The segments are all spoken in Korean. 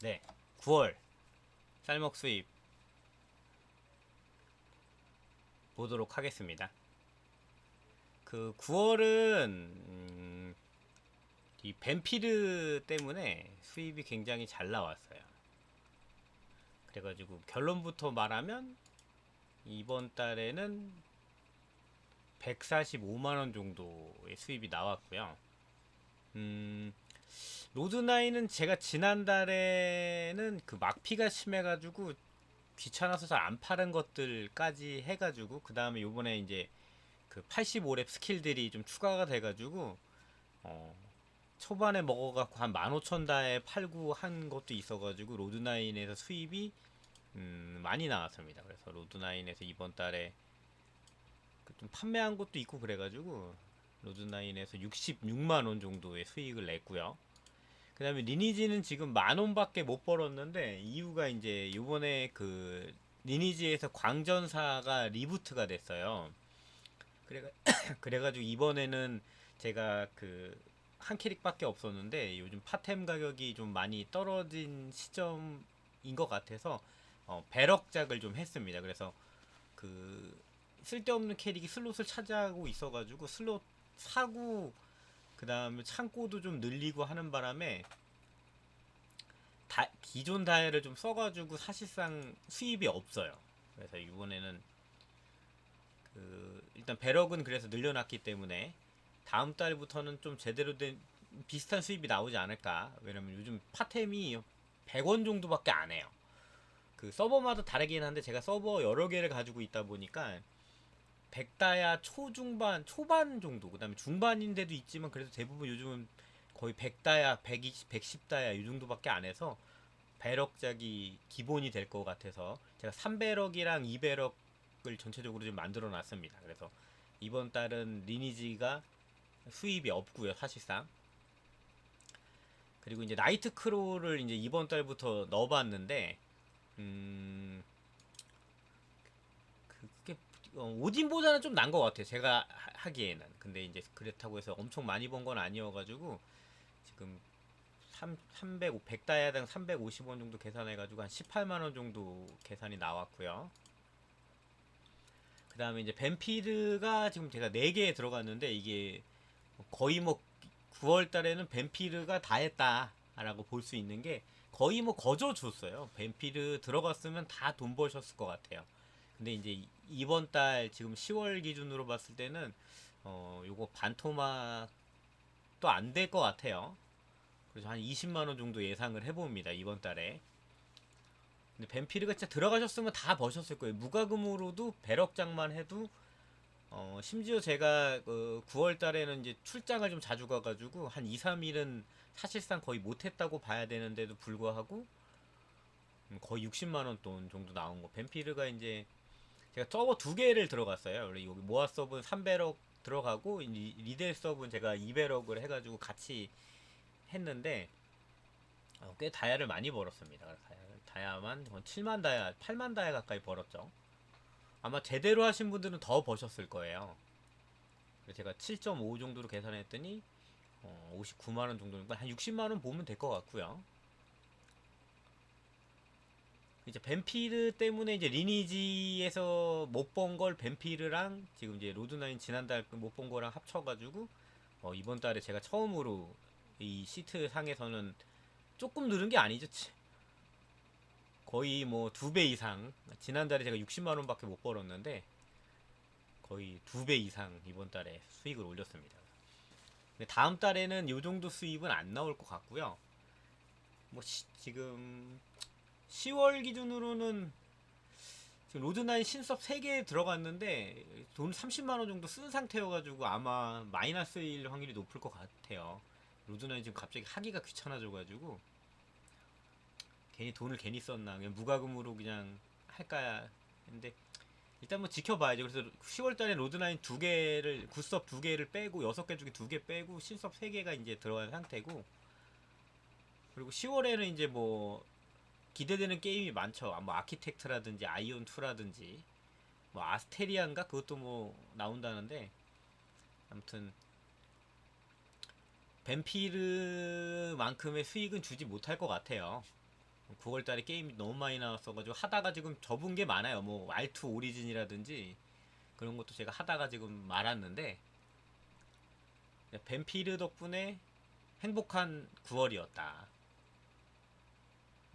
네, 9월 쌀먹 수입 보도록 하겠습니다. 그 9월은 음, 이 벤피드 때문에 수입이 굉장히 잘 나왔어요. 그래가지고 결론부터 말하면 이번 달에는 145만 원 정도의 수입이 나왔고요. 음, 로드나인은 제가 지난달에는 그 막피가 심해가지고 귀찮아서 잘 안 파는 것들까지 해가지고 그 다음에 요번에 이제 그 85렙 스킬들이 좀 추가가 돼가지고 어 초반에 먹어갖고 한 15,000다에 팔고 한 것도 있어가지고 로드나인에서 수입이 음 많이 나왔습니다. 그래서 로드나인에서 이번 달에 그 좀 판매한 것도 있고 그래가지고 로드나인에서 66만 원 정도의 수익을 냈고요. 그 다음에 리니지는 지금 만 원밖에 못 벌었는데 이유가 이제 요번에 그 리니지에서 광전사가 리부트가 됐어요. 그래가 그래가지고 이번에는 제가 그 한 캐릭밖에 없었는데 요즘 파템 가격이 좀 많이 떨어진 시점인 것 같아서 어, 배럭작을 좀 했습니다. 그래서 그 쓸데없는 캐릭이 슬롯을 차지하고 있어가지고 슬롯 사고 그 다음에 창고도 좀 늘리고 하는 바람에 다, 기존 다이를 좀 써가지고 사실상 수입이 없어요. 그래서 이번에는 그 일단 배럭은 그래서 늘려놨기 때문에 다음 달부터는 좀 제대로 된 비슷한 수입이 나오지 않을까. 왜냐면 요즘 파템이 100원 정도밖에 안 해요. 그 서버마다 다르긴 한데 제가 서버 여러 개를 가지고 있다 보니까 100다야 초중반 초반 정도 그다음에 중반인데도 있지만 그래도 대부분 요즘은 거의 100다야 120 110다야 이 정도밖에 안 해서 배럭작이 기본이 될 것 같아서 제가 3배럭이랑 2배럭을 전체적으로 좀 만들어 놨습니다. 그래서 이번 달은 리니지가 수입이 없고요, 사실상. 그리고 이제 나이트 크로를 이제 이번 달부터 넣어봤는데, 음, 그- 그게 어, 오딘보다는 좀 난 것 같아요. 제가 하- 하기에는. 근데 이제 그렇다고 해서 엄청 많이 번 건 아니어가지고 지금 3, 300, 100다이아당 350원 정도 계산해가지고 한 18만 원 정도 계산이 나왔고요. 그 다음에 이제 벤피르가 지금 제가 4개에 들어갔는데 이게 거의 뭐 9월 달에는 벤피르가 다 했다라고 볼 수 있는 게 거의 뭐 거저 줬어요. 벤피르 들어갔으면 다 돈 버셨을 것 같아요. 근데 이제 이- 이번 달 지금 10월 기준으로 봤을 때는 어 요거 반토막 또안될 것 같아요. 그래서 한 20만 원 정도 예상을 해봅니다 이번 달에. 근데 벤피르가 진짜 들어가셨으면 다 버셨을 거예요. 무과금으로도 배럭장만 해도 어 심지어 제가 그 9월 달에는 이제 출장을 좀 자주 가가지고 한 2, 3일은 사실상 거의 못했다고 봐야 되는데도 불구하고 음, 거의 60만 원 돈 정도 나온 거. 벤피르가 이제 제가 서버 두 개를 들어갔어요. 원래 여기 모아 서브는 3배럭 들어가고 이 리델 서브는 제가 2배럭을 해가지고 같이 했는데 어, 꽤 다이아를 많이 벌었습니다. 다이아만 한 7만 다이아, 8만 다이아 가까이 벌었죠. 아마 제대로 하신 분들은 더 버셨을 거예요. 제가 7.5 정도로 계산했더니 어, 59만 원 정도니까 한 60만 원 보면 될 것 같고요. 이제 벤피르 때문에 이제 리니지에서 못 본걸 벤피르랑 지금 이제 로드나인 지난달 못 본 거랑 합쳐가지고 어, 이번 달에 제가 처음으로 이 시트 상에서는 조금 늘은 게 아니죠. 치. 거의 뭐 두 배 이상 지난달에 제가 60만 원 밖에 못 벌었는데 거의 두 배 이상 이번 달에 수익을 올렸습니다. 다음 달에는 요 정도 수입은 안 나올 것 같고요. 뭐 시- 지금 10월 기준으로는 지금 로드나인 신섭 3개 들어갔는데 돈 30만 원 정도 쓴 상태여가지고 아마 마이너스일 확률이 높을 것 같아요. 로드나인 지금 갑자기 하기가 귀찮아져가지고 괜히 돈을 괜히 썼나 그냥 무과금으로 그냥 할까 했는데 일단 뭐 지켜봐야죠. 그래서 10월달에 로드나인 두 개를 굿섭 두 개를 빼고 여섯 개 중에 두개 빼고 신섭 세 개가 이제 들어간 상태고 그리고 10월에는 이제 뭐 기대되는 게임이 많죠. 아, 뭐 아키텍트라든지 아이온 2라든지 뭐 아스테리안가 그것도 뭐 나온다는데 아무튼 뱀피르만큼의 수익은 주지 못할 것 같아요. 9월달에 게임이 너무 많이 나왔어가지고 하다가 지금 접은 게 많아요. 뭐 R2 오리진이라든지 그런 것도 제가 하다가 지금 말았는데 벤피르 덕분에 행복한 9월이었다.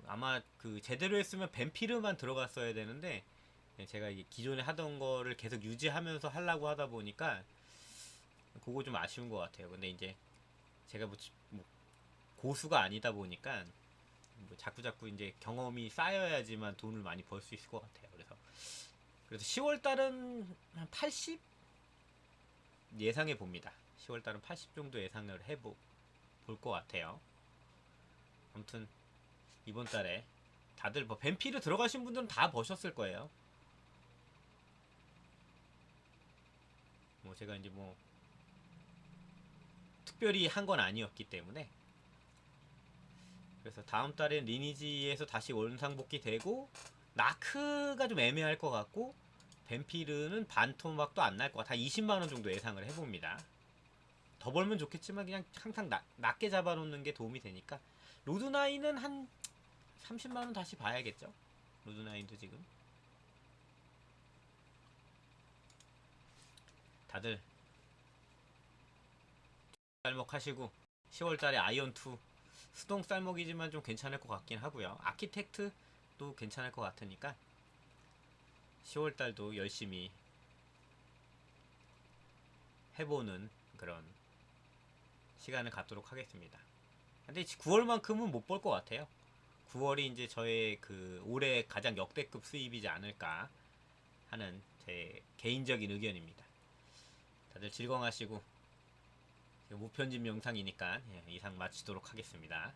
아마 그 제대로 했으면 벤피르만 들어갔어야 되는데 제가 이게 기존에 하던 거를 계속 유지하면서 하려고 하다 보니까 그거 좀 아쉬운 것 같아요. 근데 이제 제가 뭐, 지- 뭐 고수가 아니다 보니까 뭐 자꾸 자꾸 이제 경험이 쌓여야지만 돈을 많이 벌 수 있을 것 같아요. 그래서 그래서 10월 달은 한 80 예상해 봅니다. 10월 달은 80 정도 예상을 해보 볼 것 같아요. 아무튼 이번 달에 다들 뭐 뱀피르 들어가신 분들은 다 버셨을 거예요. 뭐 제가 이제 뭐 특별히 한 건 아니었기 때문에 그래서 다음 달엔 리니지에서 다시 원상복귀 되고 나크가 좀 애매할 것 같고 뱀피르는 반토막도 안 날 것 같아 20만 원 정도 예상을 해봅니다. 더 벌면 좋겠지만 그냥 항상 낮, 낮게 잡아놓는 게 도움이 되니까 로드나인은 한 30만 원 다시 봐야겠죠. 로드나인도 지금 다들 쌀먹하시고 10월달에 아이언2 수동 쌀먹이지만 좀 괜찮을 것 같긴 하고요. 아키텍트도 괜찮을 것 같으니까 10월달도 열심히 해보는 그런 시간을 갖도록 하겠습니다. 근데 9월만큼은 못 볼 것 같아요. 9월이 이제 저의 그 올해 가장 역대급 수입이지 않을까 하는 제 개인적인 의견입니다. 다들 즐거워하시고 무편집 영상이니까 예, 이상 마치도록 하겠습니다.